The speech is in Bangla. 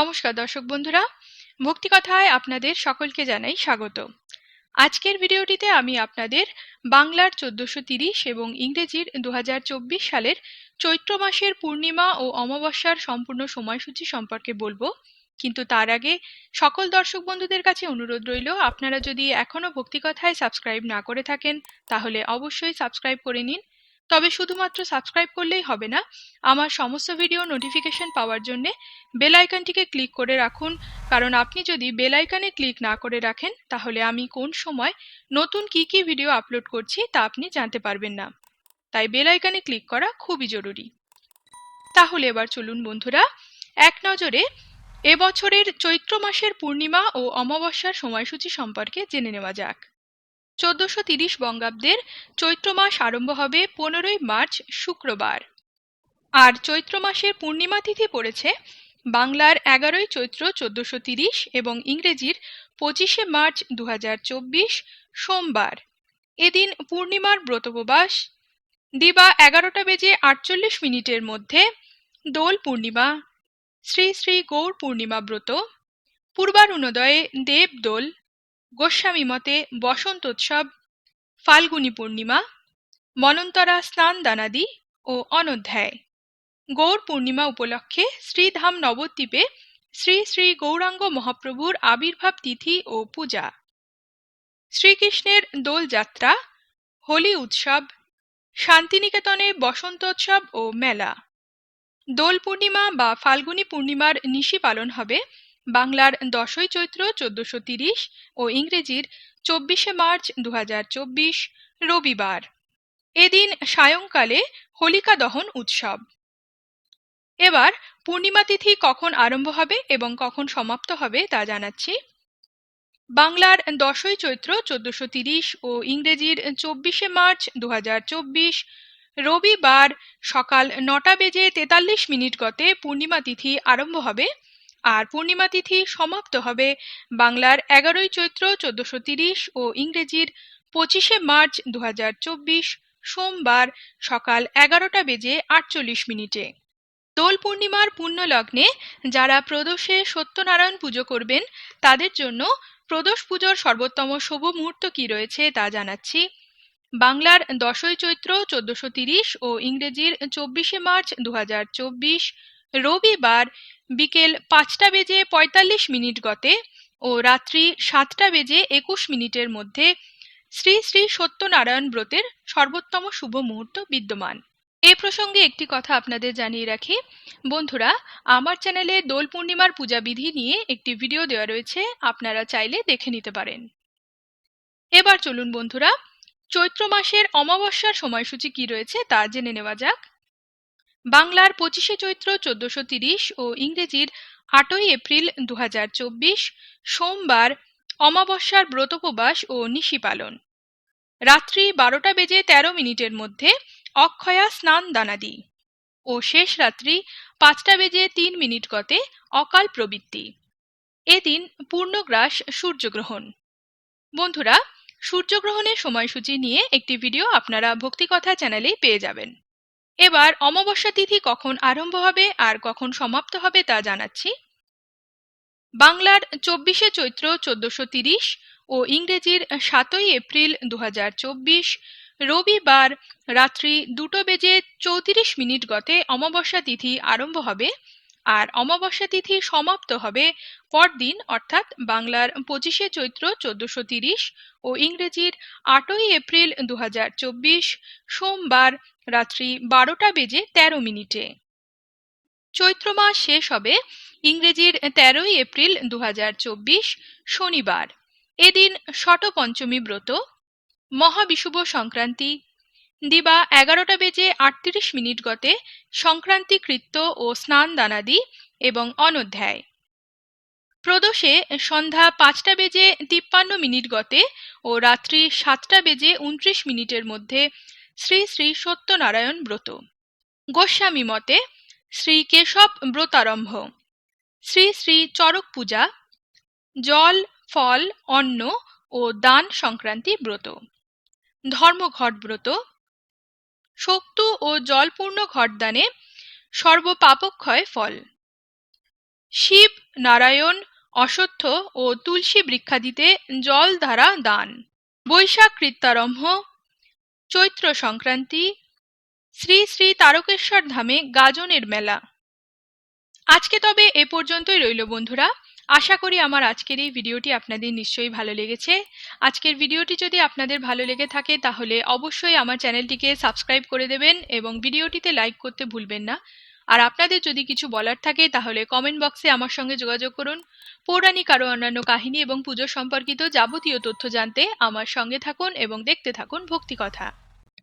নমস্কার দর্শক বন্ধুরা ভক্তিকথায় আপনাদের সকলকে জানাই স্বাগত। আজকের ভিডিওটিতে আমি আপনাদের বাংলার চোদ্দশো তিরিশ এবং ইংরেজির দু হাজার চব্বিশ সালের চৈত্র মাসের পূর্ণিমা ও অমাবস্যার সম্পূর্ণ সময়সূচি সম্পর্কে বলব। কিন্তু তার আগে সকল দর্শক বন্ধুদের কাছে অনুরোধ রইল, আপনারা যদি এখনও ভক্তিকথায় সাবস্ক্রাইব না করে থাকেন, তাহলে অবশ্যই সাবস্ক্রাইব করে নিন। তবে শুধুমাত্র সাবস্ক্রাইব করলেই হবে না, আমার সমস্ত ভিডিও নোটিফিকেশন পাওয়ার জন্য বেল আইকনটিকে ক্লিক করে রাখুন। কারণ আপনি যদি বেল আইকনে ক্লিক না করে রাখেন, তাহলে আমি কোন সময় নতুন কি কি ভিডিও আপলোড করছি তা আপনি জানতে পারবেন না। তাই বেল আইকনে ক্লিক করা খুবই জরুরি। তাহলে এবার চলুন বন্ধুরা, এক নজরে এবছরের চৈত্র মাসের পূর্ণিমা ও অমাবস্যার সময়সূচি সম্পর্কে জেনে নেওয়া যাক। চোদ্দশো তিরিশ বঙ্গাব্দের চৈত্র মাস আরম্ভ হবে পনেরোই মার্চ, শুক্রবার। আর চৈত্র মাসের পূর্ণিমা তিথি পড়েছে বাংলার এগারোই চৈত্র চোদ্দশো তিরিশ এবং ইংরেজির পঁচিশে মার্চ দু হাজার চব্বিশ, সোমবার। এদিন পূর্ণিমার ব্রতোপবাস দিবা এগারোটা বেজে আটচল্লিশ মিনিটের মধ্যে দোল পূর্ণিমা। শ্রী শ্রী গৌর পূর্ণিমা ব্রত। পূর্বারুণোদয়ে দেবদোল গোস্বামী মতে বসন্তোৎসব ফাল্গুনী পূর্ণিমা, মনন্তরা স্নান দানাদি ও অনধ্যায়। গৌর পূর্ণিমা উপলক্ষে শ্রীধাম নবদ্বীপে শ্রী শ্রী গৌরাঙ্গ মহাপ্রভুর আবির্ভাব তিথি ও পূজা। শ্রীকৃষ্ণের দোলযাত্রা, হোলি উৎসব, শান্তিনিকেতনে বসন্তোৎসব ও মেলা। দোল পূর্ণিমা বা ফাল্গুনী পূর্ণিমার নিশি পালন হবে বাংলার দশই চৈত্র চোদ্দশো তিরিশ ও ইংরেজির চব্বিশে মার্চ দু হাজার চব্বিশ রবিবার। এদিন সায়ংকালে হোলিকা দহন উৎসব। এবার পূর্ণিমা তিথি কখন আরম্ভ হবে এবং কখন সমাপ্ত হবে তা জানাচ্ছি। বাংলার দশই চৈত্র চোদ্দশো তিরিশ ও ইংরেজির চব্বিশে মার্চ দু হাজার চব্বিশ রবিবার সকাল নটা বেজে তেতাল্লিশ মিনিট গতে পূর্ণিমা তিথি আরম্ভ হবে আর পূর্ণিমা তিথি সমাপ্ত হবে বাংলার এগারোই চৈত্র চোদ্দশো তিরিশ ও ইংরেজির পঁচিশে মার্চ দু সোমবার সকাল এগারোটা বেজে আটচল্লিশ মিনিটে। দোল পূর্ণিমার পুণ্যলগ্নে যারা প্রদোষে সত্যনারায়ণ পুজো করবেন, তাদের জন্য প্রদোষ পুজোর সর্বোত্তম শুভ মুহূর্ত কি রয়েছে তা জানাচ্ছি। বাংলার দশই চৈত্র চোদ্দশো তিরিশ ও ইংরেজির চব্বিশে মার্চ দু হাজার চব্বিশ রবিবার বিকেল পাঁচটা বেজে পঁয়তাল্লিশ মিনিট গতে ও রাত্রি সাতটা বেজে একুশ মিনিটের মধ্যে শ্রী শ্রী সত্যনারায়ণ ব্রতের সর্বোত্তম শুভ মুহূর্ত বিদ্যমান। এ প্রসঙ্গে একটি কথা আপনাদের জানিয়ে রাখি। বন্ধুরা, আমার চ্যানেলে দোল পূর্ণিমার পূজা বিধি নিয়ে একটি ভিডিও দেওয়া রয়েছে। আপনারা চাইলে দেখে নিতে পারেন। এবার চলুন বন্ধুরা, চৈত্র মাসের অমাবস্যার সময়সূচি কি রয়েছে তা জেনে নেওয়া যাক। বাংলার পঁচিশে চৈত্র চোদ্দশো তিরিশ ও ইংরেজির আটই এপ্রিল দু হাজার চব্বিশ, সোমবার অমাবস্যার ব্রতোপবাস ও নিশি পালন। রাত্রি বারোটা বেজে ১৩ মিনিটের মধ্যে অক্ষয়া স্নান দানাদি ও শেষ রাত্রি পাঁচটা বেজে তিন মিনিট গতে অকাল প্রবৃত্তি। এদিন পূর্ণগ্রাস সূর্যগ্রহণ। বন্ধুরা, সূর্যগ্রহণের সময়সূচি নিয়ে একটি ভিডিও আপনারা ভক্তিকথা চ্যানেলেই পেয়ে যাবেন। এবার অমাবস্যা তিথি কখন আরম্ভ হবে আর কখন সমাপ্ত হবে তা জানাচ্ছি। বাংলার চব্বিশে চৈত্র চোদ্দশো তিরিশ ও ইংরেজির সাতই এপ্রিল দু হাজার চব্বিশ, রবিবার রাত্রি দুটো বেজে চৌত্রিশ মিনিট গতে অমাবস্যা তিথি আরম্ভ হবে। আর অমাবস্যা তিথি সমাপ্ত হবে পরদিন, অর্থাৎ বাংলার পঁচিশে চৈত্র চোদ্দশো তিরিশ ও ইংরেজির আটই এপ্রিল দু হাজার চব্বিশ, সোমবার রাত্রি বারোটা বেজে ১৩ মিনিটে। চৈত্র মাস শেষ হবে ইংরেজির তেরোই এপ্রিল দু হাজার চব্বিশ, শনিবার। এদিন পঞ্চমী ব্রত মহাবিশুভ সংক্রান্তি দিবা এগারোটা বেজে আটত্রিশ মিনিট গতে সংক্রান্তি কৃত্য ও স্নান দানাদি এবং অনধ্যায়। প্রদোষে সন্ধ্যা পাঁচটা বেজে তিপ্পান্ন মিনিট গতে ও রাত্রি সাতটা বেজে উনত্রিশ মিনিটের মধ্যে শ্রী শ্রী সত্যনারায়ণ ব্রত। গোস্বামী মতে শ্রী কেশব ব্রতারম্ভ। শ্রী শ্রী চরক পূজা, জল, ফল, অন্ন ও দান সংক্রান্তি ব্রত। ধর্মঘট ব্রত শক্তু ও জলপূর্ণ ঘটদানে সর্বপাপক্ষয় ফল। শিব, নারায়ণ, অশ্বত্থ ও তুলসী বৃক্ষাদিতে জল দ্বারা দান। বৈশাখ কৃত্যারম্ভ, চৈত্র সংক্রান্তি, শ্রী শ্রী তারকেশ্বর ধামে গাজনের মেলা। আজকে তবে এ পর্যন্তই রইল বন্ধুরা। আশা করি আমার আজকের এই ভিডিওটি আপনাদের নিশ্চয়ই ভালো লেগেছে। আজকের ভিডিওটি যদি আপনাদের ভালো লেগে থাকে তাহলে অবশ্যই আমার চ্যানেলটিকে সাবস্ক্রাইব করে দেবেন এবং ভিডিওটিতে লাইক করতে ভুলবেন না। আর আপনাদের যদি কিছু বলার থাকে তাহলে কমেন্ট বক্সে আমার সঙ্গে যোগাযোগ করুন। পৌরাণিক আরও অন্যান্য কাহিনী এবং পুজো সম্পর্কিত যাবতীয় তথ্য জানতে আমার সঙ্গে থাকুন এবং দেখতে থাকুন ভক্তি কথা